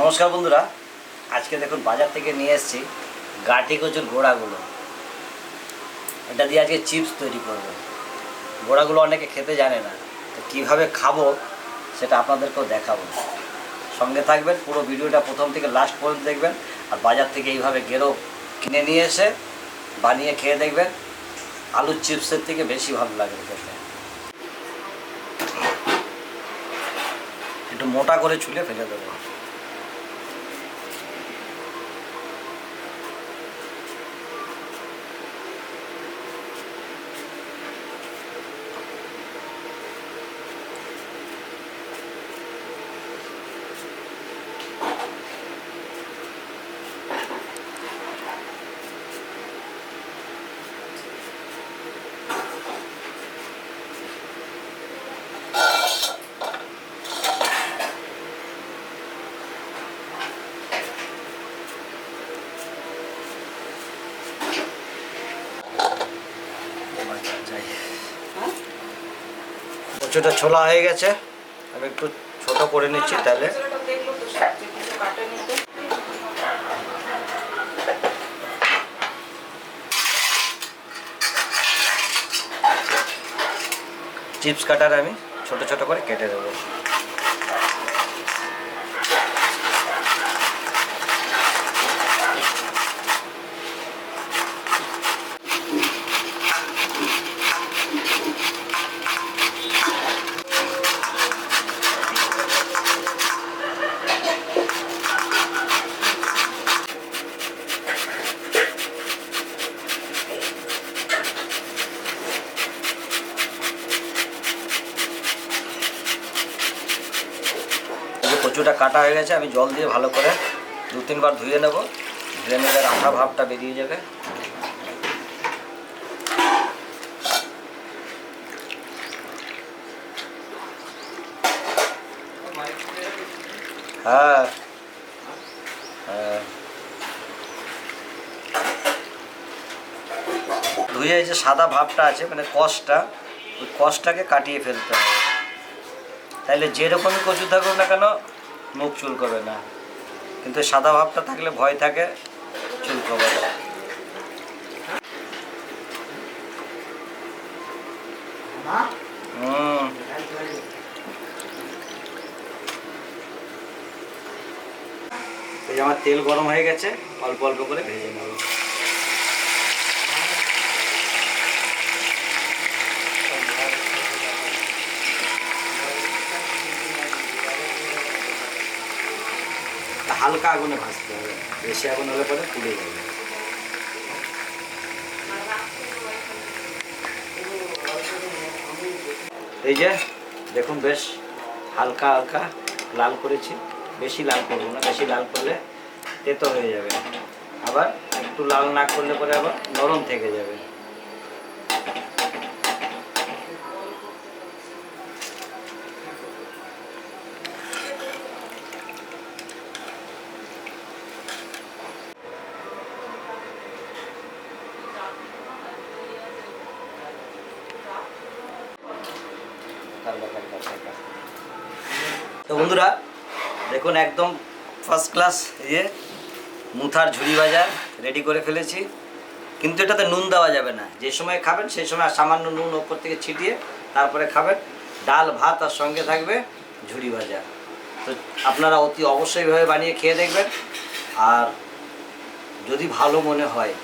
নমস্কার বন্ধুরা। আজকে দেখুন বাজার থেকে নিয়ে এসেছি গাঠি কচুর গোড়াগুলো। এটা দিয়ে আজকে চিপস তৈরি করব। গোড়াগুলো অনেকে খেতে জানে না। তো কীভাবে খাব সেটা আপনাদেরকেও দেখাবো। সঙ্গে থাকবেন, পুরো ভিডিওটা প্রথম থেকে লাস্ট পর্যন্ত দেখবেন। আর বাজার থেকে এইভাবে গেরো কিনে নিয়ে এসে বানিয়ে খেয়ে দেখবেন। আলুর চিপসের থেকে বেশি ভালো লাগবে খেতে। একটু মোটা করে ছুলে ফেলে দেবো। কচুটা ছোলা হয়ে গেছে। আমি একটু ছোট করে নিচ্ছি তাহলে। চিপস কাটার আমি ছোট ছোট করে কেটে দেবো। কচুটা কাটা হয়ে গেছে, আমি জল দিয়ে ভালো করে দু তিনবার ধুয়ে নেব। ধুয়ে নিলে আঠা ভাবটা বেরিয়ে যাবে। হ্যাঁ। হ্যাঁ। ধুয়ে যে সাদা ভাবটা আছে মানে কষটা, ওই কষটাকে কাটিয়ে ফেলতে হবে। তাইলে যেরকমই কচু থাকুক না কেন মুখ চুলকবে না। কিন্তু সাদা ভাবটা থাকলে ভয় থাকে, চুলকবে হুম। এই আমার তেল গরম হয়ে গেছে, অল্প অল্প করে ভেজে নেব। হালকা আগুনে ভাজতে হবে। বেশি আগুন হলে পরে পুড়ে যাবে। এই যে, দেখুন বেশ হালকা হালকা লাল করেছি। বেশি লাল করব না, বেশি লাল করলে তেতো হয়ে যাবে। আবার একটু লাল না করলে পরে আবার নরম থেকে যাবে। তো বন্ধুরা, দেখুন একদম ফার্স্ট ক্লাস ইয়ে মুথার ঝুড়ি বাজার রেডি করে ফেলেছি। কিন্তু এটাতে নুন দেওয়া যাবে না। যে সময় খাবেন, সেই সময় সামান্য নুন ওপর থেকে ছিটিয়ে তারপরে খাবেন। ডাল, ভাত আর সঙ্গে থাকবে ঝুড়ি ভাজা তো আপনারা অতি অবশ্যইভাবে বানিয়ে খেয়ে দেখবেন। আর যদি ভালো মনে হয়,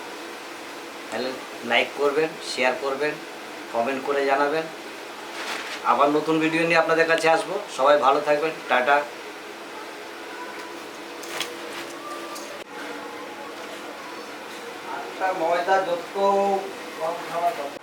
তাহলে লাইক করবেন শেয়ার করবেন কমেন্ট করে জানাবেন। আবার নতুন ভিডিও নিয়ে আপনাদের কাছে আসব। সবাই ভালো থাকবেন। টাটা। ময়দা যত কম খাওয়া দরকার,